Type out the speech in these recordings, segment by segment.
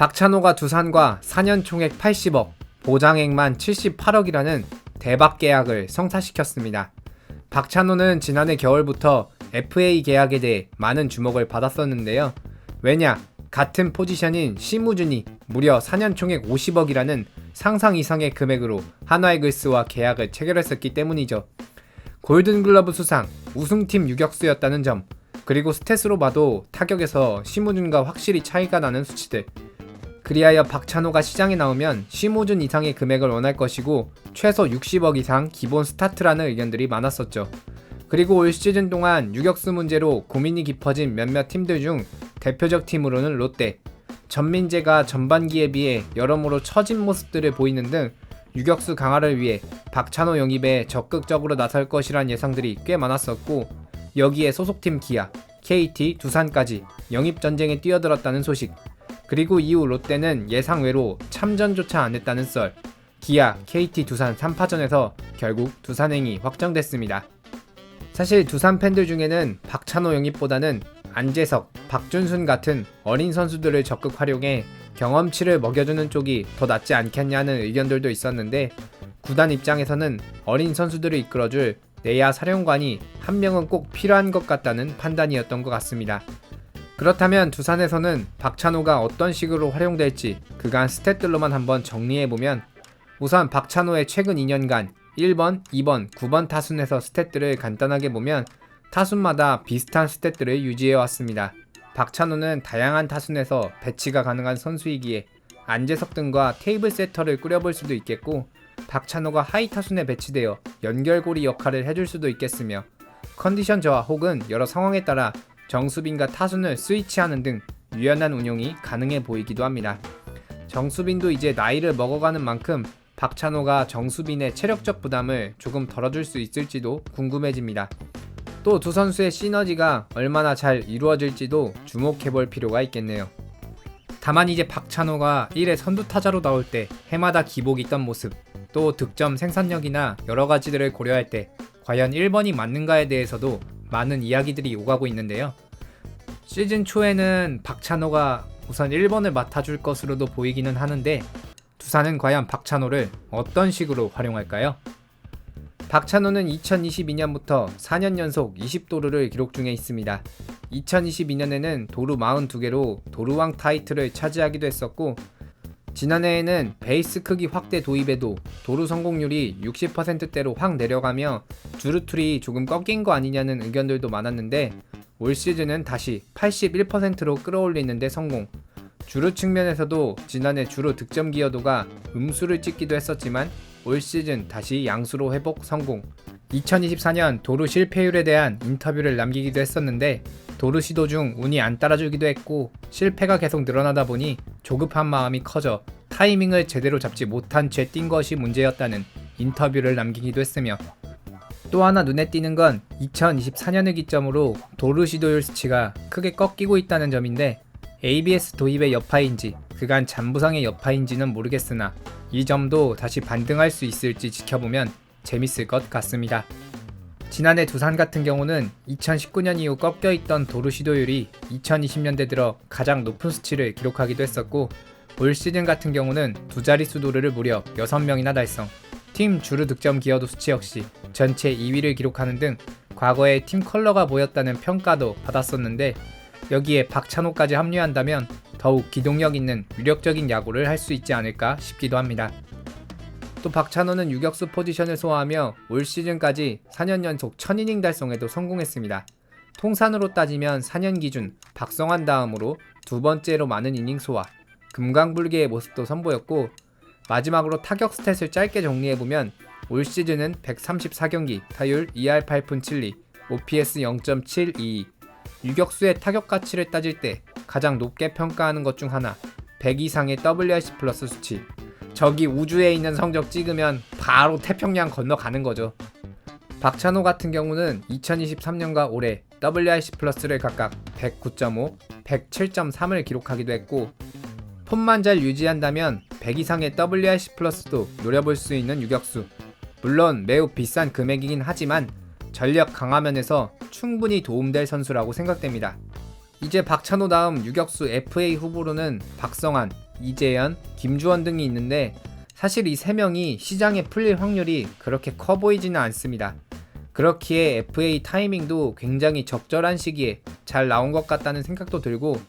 박찬호가 두산과 4년 총액 80억, 보장액만 78억이라는 대박 계약을 성사시켰습니다. 박찬호는 지난해 겨울부터 FA 계약에 대해 많은 주목을 받았었는데요. 왜냐? 같은 포지션인 심우준이 무려 4년 총액 50억이라는 상상 이상의 금액으로 한화이글스와 계약을 체결했었기 때문이죠. 골든글러브 수상, 우승팀 유격수였다는 점, 그리고 스탯으로 봐도 타격에서 심우준과 확실히 차이가 나는 수치들. 그리하여 박찬호가 시장에 나오면 심우준 이상의 금액을 원할 것이고 최소 60억 이상 기본 스타트라는 의견들이 많았었죠. 그리고 올 시즌 동안 유격수 문제로 고민이 깊어진 몇몇 팀들 중 대표적 팀으로는 롯데, 전민재가 전반기에 비해 여러모로 처진 모습들을 보이는 등 유격수 강화를 위해 박찬호 영입에 적극적으로 나설 것이란 예상들이 꽤 많았었고 여기에 소속팀 기아, KT, 두산까지 영입 전쟁에 뛰어들었다는 소식 그리고 이후 롯데는 예상외로 참전조차 안 했다는 썰 기아, KT 두산 3파전에서 결국 두산행이 확정됐습니다. 사실 두산 팬들 중에는 박찬호 영입보다는 안재석, 박준순 같은 어린 선수들을 적극 활용해 경험치를 먹여주는 쪽이 더 낫지 않겠냐는 의견들도 있었는데 구단 입장에서는 어린 선수들을 이끌어줄 내야 사령관이 한 명은 꼭 필요한 것 같다는 판단이었던 것 같습니다. 그렇다면 두산에서는 박찬호가 어떤 식으로 활용될지 그간 스탯들로만 한번 정리해보면 우선 박찬호의 최근 2년간 1번, 2번, 9번 타순에서 스탯들을 간단하게 보면 타순마다 비슷한 스탯들을 유지해 왔습니다. 박찬호는 다양한 타순에서 배치가 가능한 선수이기에 안재석 등과 테이블 세터를 꾸려볼 수도 있겠고 박찬호가 하이 타순에 배치되어 연결고리 역할을 해줄 수도 있겠으며 컨디션 저하 혹은 여러 상황에 따라 정수빈과 타순을 스위치하는 등 유연한 운용이 가능해 보이기도 합니다. 정수빈도 이제 나이를 먹어가는 만큼 박찬호가 정수빈의 체력적 부담을 조금 덜어줄 수 있을지도 궁금해집니다. 또 두 선수의 시너지가 얼마나 잘 이루어질지도 주목해 볼 필요가 있겠네요. 다만 이제 박찬호가 1회 선두 타자로 나올 때 해마다 기복이 있던 모습, 또 득점 생산력이나 여러 가지들을 고려할 때 과연 1번이 맞는가에 대해서도 많은 이야기들이 오가고 있는데요. 시즌 초에는 박찬호가 우선 1번을 맡아줄 것으로도 보이기는 하는데 두산은 과연 박찬호를 어떤 식으로 활용할까요? 박찬호는 2022년부터 4년 연속 20도루를 기록 중에 있습니다. 2022년에는 도루 42개로 도루왕 타이틀을 차지하기도 했었고 지난해에는 베이스 크기 확대 도입에도 도루 성공률이 60%대로 확 내려가며 주루툴이 조금 꺾인 거 아니냐는 의견들도 많았는데 올 시즌은 다시 81%로 끌어올리는데 성공. 주루 측면에서도 지난해 주루 득점 기여도가 음수를 찍기도 했었지만 올 시즌 다시 양수로 회복 성공. 2024년 도루 실패율에 대한 인터뷰를 남기기도 했었는데 도루 시도 중 운이 안 따라주기도 했고 실패가 계속 늘어나다 보니 조급한 마음이 커져 타이밍을 제대로 잡지 못한 죄띈 것이 문제였다는 인터뷰를 남기기도 했으며 또 하나 눈에 띄는 건 2024년을 기점으로 도루 시도율 수치가 크게 꺾이고 있다는 점인데 ABS 도입의 여파인지 그간 잔부상의 여파인지는 모르겠으나 이 점도 다시 반등할 수 있을지 지켜보면 재밌을 것 같습니다. 지난해 두산 같은 경우는 2019년 이후 꺾여 있던 도루 시도율이 2020년대 들어 가장 높은 수치를 기록하기도 했었고 올 시즌 같은 경우는 두 자릿수 도루를 무려 6명이나 달성. 팀 주루 득점 기여도 수치 역시 전체 2위를 기록하는 등 과거에 팀 컬러가 보였다는 평가도 받았었는데 여기에 박찬호까지 합류한다면 더욱 기동력 있는 위력적인 야구를 할 수 있지 않을까 싶기도 합니다. 또 박찬호는 유격수 포지션을 소화하며 올 시즌까지 4년 연속 1000이닝 달성에도 성공했습니다. 통산으로 따지면 4년 기준 박성환 다음으로 두 번째로 많은 이닝 소화, 금강불개의 모습도 선보였고 마지막으로 타격 스탯을 짧게 정리해보면 올 시즌은 134경기 타율 2할 8푼 7리, OPS 0.722, 유격수의 타격 가치를 따질 때 가장 높게 평가하는 것 중 하나, 100 이상의 WRC 플러스 수치, 저기 우주에 있는 성적 찍으면 바로 태평양 건너가는 거죠. 박찬호 같은 경우는 2023년과 올해 WRC 플러스를 각각 109.5, 107.3을 기록하기도 했고 폼만 잘 유지한다면 100 이상의 WRC 플러스도 노려볼 수 있는 유격수. 물론 매우 비싼 금액이긴 하지만 전력 강화 면에서 충분히 도움될 선수라고 생각됩니다. 이제 박찬호 다음 유격수 FA 후보로는 박성환, 이재현, 김주원 등이 있는데 사실 이 세 명이 시장에 풀릴 확률이 그렇게 커 보이지는 않습니다. 그렇기에 FA 타이밍도 굉장히 적절한 시기에 잘 나온 것 같다는 생각도 들고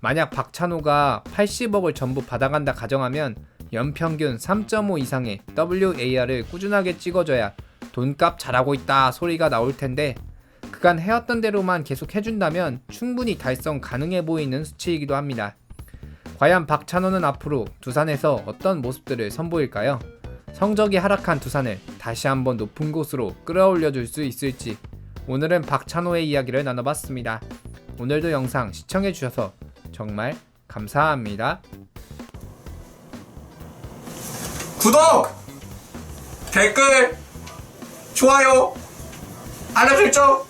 만약 박찬호가 80억을 전부 받아간다 가정하면 연평균 3.5 이상의 WAR을 꾸준하게 찍어줘야 돈값 잘하고 있다 소리가 나올 텐데 그간 해왔던 대로만 계속 해준다면 충분히 달성 가능해 보이는 수치이기도 합니다. 과연 박찬호는 앞으로 두산에서 어떤 모습들을 선보일까요? 성적이 하락한 두산을 다시 한번 높은 곳으로 끌어올려 줄 수 있을지 오늘은 박찬호의 이야기를 나눠봤습니다. 오늘도 영상 시청해 주셔서 정말 감사합니다. 구독, 댓글, 좋아요, 알람 설정